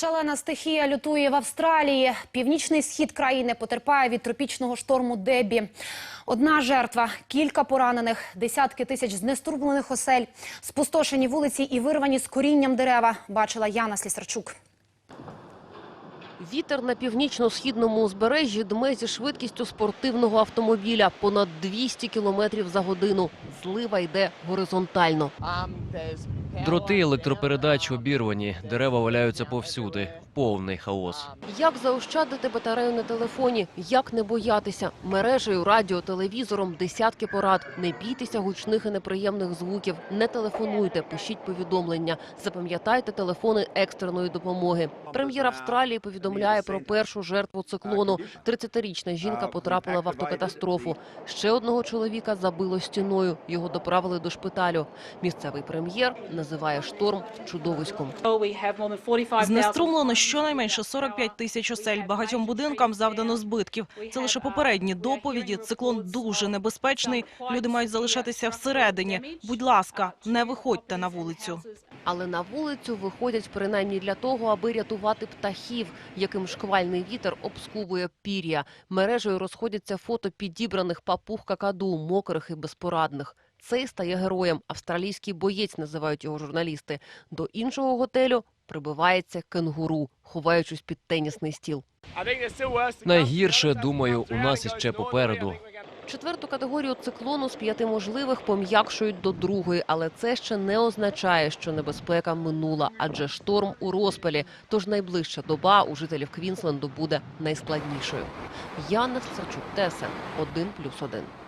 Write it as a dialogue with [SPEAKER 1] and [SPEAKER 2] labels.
[SPEAKER 1] Шалена стихія лютує в Австралії. Північний схід країни потерпає від тропічного шторму Дебі. Одна жертва, кілька поранених, десятки тисяч знестурблених осель, спустошені вулиці і вирвані з корінням дерева. Бачила Яна Слісарчук.
[SPEAKER 2] Вітер на північно-східному узбережжі дме зі швидкістю спортивного автомобіля понад 200 кілометрів за годину. Злива йде горизонтально.
[SPEAKER 3] Дроти електропередач обірвані, дерева валяються повсюди. Повний хаос.
[SPEAKER 2] Як заощадити батарею на телефоні? Як не боятися? Мережею, радіо, телевізором десятки порад. Не бійтеся гучних і неприємних звуків. Не телефонуйте, пишіть повідомлення. Запам'ятайте телефони екстреної допомоги. Прем'єр Австралії повідомляє про першу жертву циклону. 30-річна жінка потрапила в автокатастрофу. Ще одного чоловіка забило стіною. Його доправили до шпиталю. Місцевий прем'єр називає шторм чудовиськом.
[SPEAKER 4] Знеструмлено щонайменше 45 тисяч осель. Багатьом будинкам завдано збитків. Це лише попередні доповіді. Циклон дуже небезпечний. Люди мають залишатися всередині. Будь ласка, не виходьте на вулицю.
[SPEAKER 2] Але на вулицю виходять принаймні для того, аби рятувати птахів, яким шквальний вітер обскубує пір'я. Мережею розходяться фото підібраних папуг какаду, мокрих і безпорадних. Цей стає героєм. Австралійський боєць називають його журналісти. До іншого готелю прибивається кенгуру, ховаючись під тенісний стіл.
[SPEAKER 3] Найгірше, думаю, у нас іще попереду.
[SPEAKER 2] Четверту категорію циклону з п'яти можливих пом'якшують до другої, але це ще не означає, що небезпека минула, адже шторм у розпалі. Тож найближча доба у жителів Квінсленду буде найскладнішою. Яна Сачук, плюс 1+,1.